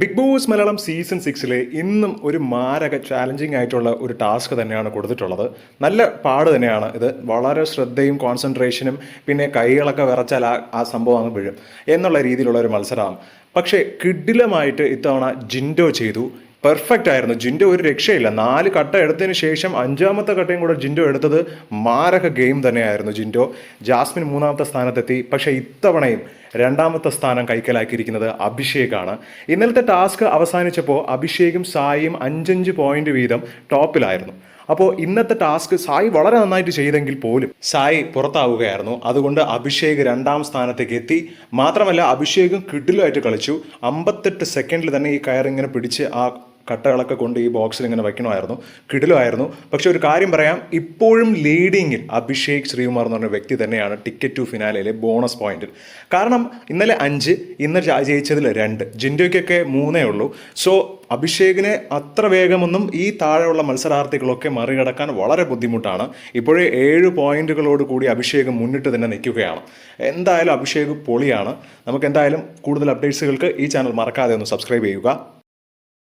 Big boss Malayalam season സിക്സിലെ ഇന്നും ഒരു മാരക ചാലഞ്ചിങ് ആയിട്ടുള്ള ഒരു ടാസ്ക് തന്നെയാണ് കൊടുത്തിട്ടുള്ളത്. നല്ല പാട് തന്നെയാണ് ഇത്. വളരെ ശ്രദ്ധയും കോൺസെൻട്രേഷനും പിന്നെ കൈകളൊക്കെ വിറച്ചാൽ ആ ആ സംഭവം അങ്ങ് വീഴും എന്നുള്ള രീതിയിലുള്ള ഒരു മത്സരമാണ്. പക്ഷേ കിഡിലമായിട്ട് ഇത്തവണ ജിൻഡോ ചെയ്തു. പെർഫെക്റ്റ് ആയിരുന്നു. ജിൻഡോ ഒരു രക്ഷയില്ല. നാല് കട്ട എടുത്തതിന് ശേഷം അഞ്ചാമത്തെ കട്ടയും കൂടെ ജിൻഡോ എടുത്തത് മാരക ഗെയിം തന്നെയായിരുന്നു ജിൻഡോ. ജാസ്മിൻ മൂന്നാമത്തെ സ്ഥാനത്തെത്തി. പക്ഷേ ഇത്തവണയും രണ്ടാമത്തെ സ്ഥാനം കൈക്കലാക്കിയിരിക്കുന്നത് അഭിഷേകാണ്. ഇന്നലത്തെ ടാസ്ക് അവസാനിച്ചപ്പോൾ അഭിഷേകും സായിയും അഞ്ചഞ്ച് പോയിന്റ് വീതം ടോപ്പിലായിരുന്നു. അപ്പോൾ ഇന്നത്തെ ടാസ്ക് സായി വളരെ നന്നായിട്ട് ചെയ്തെങ്കിൽ പോലും സായി പുറത്താവുകയായിരുന്നു. അതുകൊണ്ട് അഭിഷേക് രണ്ടാം സ്ഥാനത്തേക്ക് എത്തി. മാത്രമല്ല അഭിഷേകും കിഡിലുമായിട്ട് കളിച്ചു. അമ്പത്തെട്ട് സെക്കൻഡിൽ തന്നെ ഈ കയർ ഇങ്ങനെ പിടിച്ച് ആ കട്ടകളൊക്കെ കൊണ്ട് ഈ ബോക്സിൽ ഇങ്ങനെ വയ്ക്കണമായിരുന്നു. കിടിലുമായിരുന്നു. പക്ഷെ ഒരു കാര്യം പറയാം. ഇപ്പോഴും ലീഡിങ്ങിൽ അഭിഷേക് ശ്രീകുമാർ എന്ന് പറഞ്ഞ വ്യക്തി തന്നെയാണ് ടിക്കറ്റ് ടു ഫിനാലയിലെ ബോണസ് പോയിന്റിൽ കാരണം ഇന്നലെ അഞ്ച് ഇന്ന് ജയിച്ചതിൽ രണ്ട്. ജിൻഡോയ്ക്കൊക്കെ മൂന്നേ ഉള്ളൂ. സോ അഭിഷേകിനെ അത്ര വേഗമൊന്നും ഈ താഴെയുള്ള മത്സരാർത്ഥികളൊക്കെ മറികടക്കാൻ വളരെ ബുദ്ധിമുട്ടാണ്. ഇപ്പോഴേ ഏഴ് പോയിന്റുകളോട് കൂടി അഭിഷേക് മുന്നിട്ട് തന്നെ നിൽക്കുകയാണ്. എന്തായാലും അഭിഷേക് പൊളിയാണ്. നമുക്ക് എന്തായാലും കൂടുതൽ അപ്ഡേറ്റ്സുകൾക്ക് ഈ ചാനൽ മറക്കാതെ ഒന്ന് സബ്സ്ക്രൈബ് ചെയ്യുക.